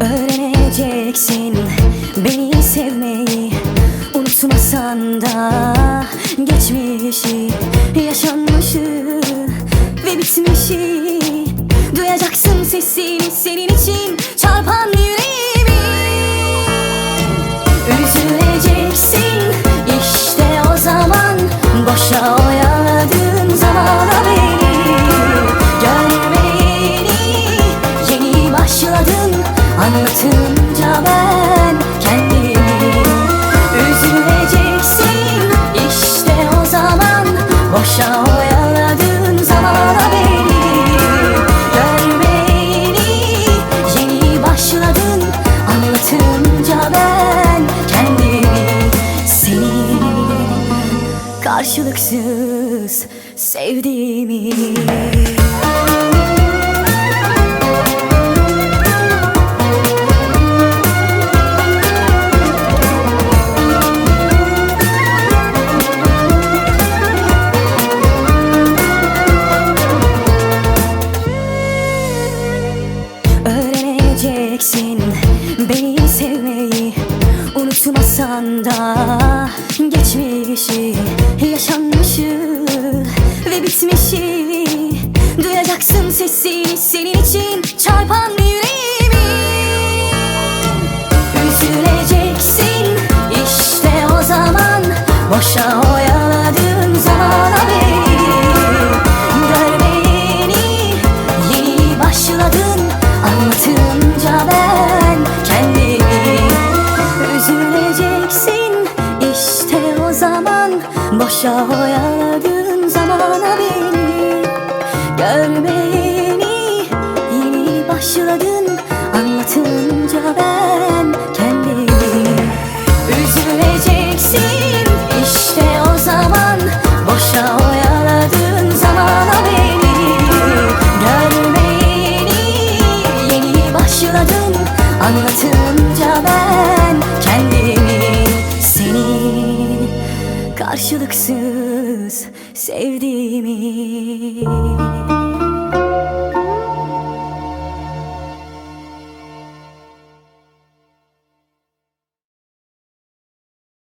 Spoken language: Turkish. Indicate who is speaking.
Speaker 1: Öğreneceksin beni sevmeyi Unutmasan da. Geçmişi Yaşanmışı ve bitmişi Duyacaksın sesini senin başladın Anlatınca ben kendimi Üzüleceksin. İşte o zaman Boşa oyaladığın zamana beni Görmeyeni yeni başladın. Anlatınca ben kendimi Seni karşılıksız sevdiğimi Unutmasan da geçmişi Yaşanmışı ve bitmişi Duyacaksın sesini senin için çarpan yüreğimi Boşa oyaladığın zamana beni Görmeyeni yeni başladın. Anlatınca ben kendimi Üzüleceksin. İşte o zaman Boşa oyaladığın zamana beni Görmeyeni yeni başladın. Anlatınca karşılıksız sevdiğimi